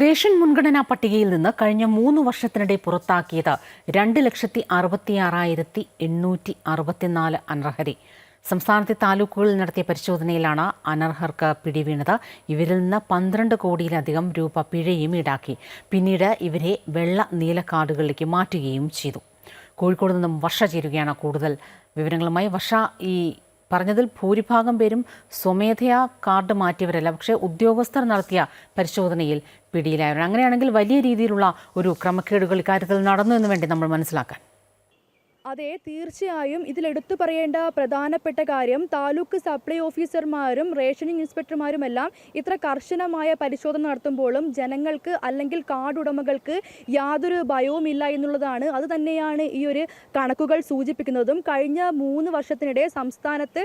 Ration മുൻഗണനാ പട്ടികയിൽ നിന്ന് കഴിഞ്ഞ മൂന്ന് വർഷത്തിനിടെ പുറത്താക്കിയത് രണ്ട് ലക്ഷത്തി അറുപത്തിയാറായിരത്തി എണ്ണൂറ്റി അറുപത്തിനാല് അനർഹരെ. സംസ്ഥാനത്തെ താലൂക്കുകളിൽ നടത്തിയ പരിശോധനയിലാണ് അനർഹർക്ക് പിടിവീണത്. ഇവരിൽ നിന്ന് പന്ത്രണ്ട് കോടിയിലധികം രൂപ പിഴയും ഈടാക്കി. പിന്നീട് ഇവരെ വെള്ള നീല കാർഡുകളിലേക്ക് മാറ്റുകയും ചെയ്തു. കോഴിക്കോട് നിന്നും വർഷ ചേരുകയാണ് കൂടുതൽ വിവരങ്ങളുമായി വർഷ ഈ പറഞ്ഞതിൽ ഭൂരിഭാഗം പേരും സ്വമേധയാ കാർഡ് മാറ്റിയവരല്ല. പക്ഷേ ഉദ്യോഗസ്ഥർ നടത്തിയ പരിശോധനയിൽ പിടിയിലായവർ അങ്ങനെയാണെങ്കിൽ വലിയ രീതിയിലുള്ള ഒരു ക്രമക്കേടുകൾ ഇക്കാര്യത്തിൽ നടന്നു എന്ന് വേണ്ടി നമ്മൾ മനസ്സിലാക്കാൻ. അതെ തീർച്ചയായും ഇതിലെടുത്തു പറയേണ്ട പ്രധാനപ്പെട്ട കാര്യം താലൂക്ക് സപ്ലൈ ഓഫീസർമാരും റേഷനിങ് ഇൻസ്പെക്ടർമാരുമെല്ലാം ഇത്ര കർശനമായ പരിശോധന നടത്തുമ്പോഴും ജനങ്ങൾക്ക് അല്ലെങ്കിൽ കാർഡ് ഉടമകൾക്ക് യാതൊരു ഇല്ല എന്നുള്ളതാണ് അത് തന്നെയാണ് ഈ ഒരു കണക്കുകൾ സൂചിപ്പിക്കുന്നതും. കഴിഞ്ഞ മൂന്ന് വർഷത്തിനിടെ സംസ്ഥാനത്ത്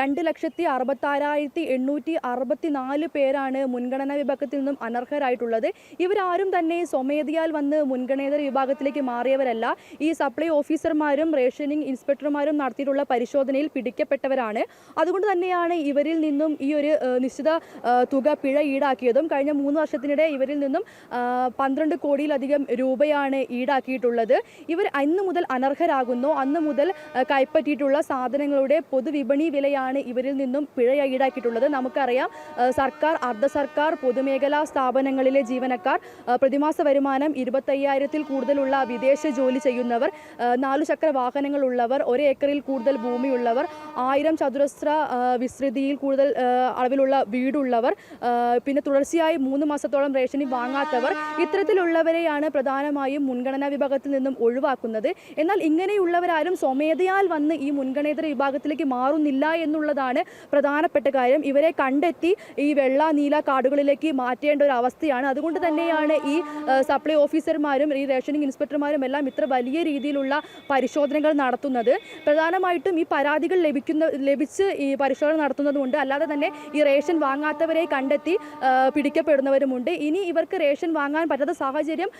രണ്ട് ലക്ഷത്തി അറുപത്താറായിരത്തി എണ്ണൂറ്റി അറുപത്തി നാല് പേരാണ് മുൻഗണനാ വിഭാഗത്തിൽ നിന്നും അനർഹരായിട്ടുള്ളത്. ഇവരാരും തന്നെ സ്വമേധയാൽ വന്ന് മുൻഗണനേതര വിഭാഗത്തിലേക്ക് മാറിയവരല്ല. ഈ സപ്ലൈ ഓഫീസർമാരും റേഷനിങ് ഇൻസ്പെക്ടർമാരും നടത്തിയിട്ടുള്ള പരിശോധനയിൽ പിടിക്കപ്പെട്ടവരാണ്. അതുകൊണ്ട് തന്നെയാണ് ഇവരിൽ നിന്നും ഈ ഒരു നിശ്ചിത തുക പിഴ ഈടാക്കിയതും കഴിഞ്ഞ മൂന്ന് വർഷത്തിനിടെ ഇവരിൽ നിന്നും പന്ത്രണ്ട് കോടിയിലധികം രൂപയാണ് ഈടാക്കിയിട്ടുള്ളത്. ഇവർ അന്ന് മുതൽ അനർഹരാകുന്നു. അന്ന് മുതൽ കൈപ്പറ്റിയിട്ടുള്ള സാധനങ്ങളുടെ പൊതുവിപണി വിലയാണ് ഇവരിൽ നിന്നും പിഴ ഈടാക്കിയിട്ടുള്ളത്. നമുക്കറിയാം സർക്കാർ അർദ്ധ സർക്കാർ പൊതുമേഖലാ സ്ഥാപനങ്ങളിലെ ജീവനക്കാർ പ്രതിമാസ വരുമാനം ഇരുപത്തയ്യായിരത്തിൽ കൂടുതലുള്ള വിദേശ ജോലി ചെയ്യുന്നവർ നാലു ചക്ര വാഹനങ്ങളുള്ളവർ ഒരു ഏക്കറിൽ കൂടുതൽ ഭൂമിയുള്ളവർ ആയിരം ചതുരശ്ര വിസ്തൃതിയിൽ കൂടുതൽ അളവിലുള്ള വീടുള്ളവർ പിന്നെ തുടർച്ചയായി മൂന്ന് മാസത്തോളം റേഷനിൽ വാങ്ങാത്തവർ ഇത്തരത്തിലുള്ളവരെയാണ് പ്രധാനമായും മുൻഗണനാ വിഭാഗത്തിൽ നിന്നും ഒഴിവാക്കുന്നത്. എന്നാൽ ഇങ്ങനെയുള്ളവരാരും സ്വമേധയാൽ വന്ന് ഈ മുൻഗണേതര വിഭാഗത്തിലേക്ക് മാറുന്നില്ല എന്നുള്ളതാണ് പ്രധാനപ്പെട്ട കാര്യം. ഇവരെ കണ്ടെത്തി ഈ വെള്ള നീല കാർഡുകളിലേക്ക് മാറ്റേണ്ട ഒരു അവസ്ഥയാണ്. അതുകൊണ്ട് തന്നെയാണ് ഈ സപ്ലൈ ഓഫീസർമാരും ഈ റേഷനിങ് ഇൻസ്പെക്ടർമാരും എല്ലാം ഇത്ര വലിയ രീതിയിലുള്ള പരിശോധനകൾ നടത്തുന്നത്. പ്രധാനമായിട്ടും ഈ പരാതികൾ ലഭിക്കുന്ന ലഭിച്ച് ഈ പരിശോധന നടത്തുന്നതുമുണ്ട്. അല്ലാതെ തന്നെ ഈ റേഷൻ വാങ്ങാത്തവരെ കണ്ടെത്തി പിടിക്കപ്പെടുന്നവരുമുണ്ട്. ഇനി ഇവർക്ക് റേഷൻ വാങ്ങാൻ പറ്റാത്ത സാഹചര്യം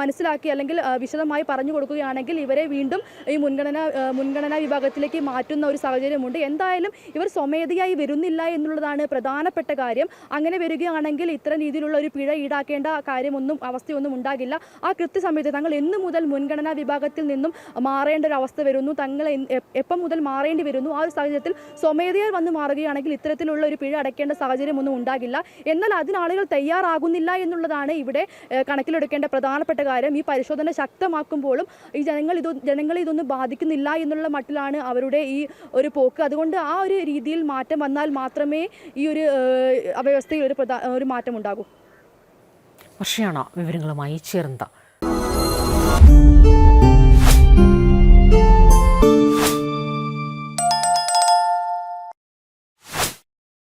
മനസ്സിലാക്കി അല്ലെങ്കിൽ വിശദമായി പറഞ്ഞു കൊടുക്കുകയാണെങ്കിൽ ഇവരെ വീണ്ടും ഈ മുൻഗണന മുൻഗണനാ വിഭാഗത്തിലേക്ക് മാറ്റുന്ന ഒരു സാഹചര്യമുണ്ട്. എന്തായാലും ഇവർ സ്വമേധയായി വരുന്നില്ല എന്നുള്ളതാണ് പ്രധാനപ്പെട്ട കാര്യം. അങ്ങനെ വരികയാണെങ്കിൽ ഇത്തരം രീതിയിലുള്ള ഒരു പിഴ ഈടാക്കേണ്ട കാര്യമൊന്നും അവസ്ഥയൊന്നും ഉണ്ടാകില്ല. ആ കൃത്യസമയത്ത് തങ്ങൾ എന്നു മുതൽ മുൻഗണനാ വിഭാഗത്തിൽ നിന്നും മാറേണ്ട ഒരു അവസ്ഥ വരുന്നു. തങ്ങൾ എപ്പം മുതൽ മാറേണ്ടി വരുന്നു? ആ ഒരു സാഹചര്യത്തിൽ സ്വമേധയാൽ വന്ന് മാറുകയാണെങ്കിൽ ഇത്തരത്തിലുള്ള ഒരു പിഴ അടയ്ക്കേണ്ട സാഹചര്യമൊന്നും ഉണ്ടാകില്ല. എന്നാൽ അതിനാളുകൾ തയ്യാറാകുന്നില്ല എന്നുള്ളതാണ് ഇവിടെ കണക്കിലെടുക്കേണ്ട പ്രധാനപ്പെട്ട കാര്യം. ഈ പരിശോധന ശക്തമാക്കുമ്പോഴും ഈ ജനങ്ങൾ ഇത് ജനങ്ങളെ ഇതൊന്നും ബാധിക്കുന്നില്ല എന്നുള്ള മട്ടിലാണ് അവരുടെ ഈ ഒരു പോക്ക്. അതുകൊണ്ട് ആ ഒരു രീതിയിൽ മാറ്റം വന്നാൽ മാത്രമേ ഈ ഒരു അവ്യവസ്ഥയിൽ ഒരു ഒരു മാറ്റം ഉണ്ടാകൂ. വർഷയാണ് വിവരങ്ങളുമായി ചേർന്നത്.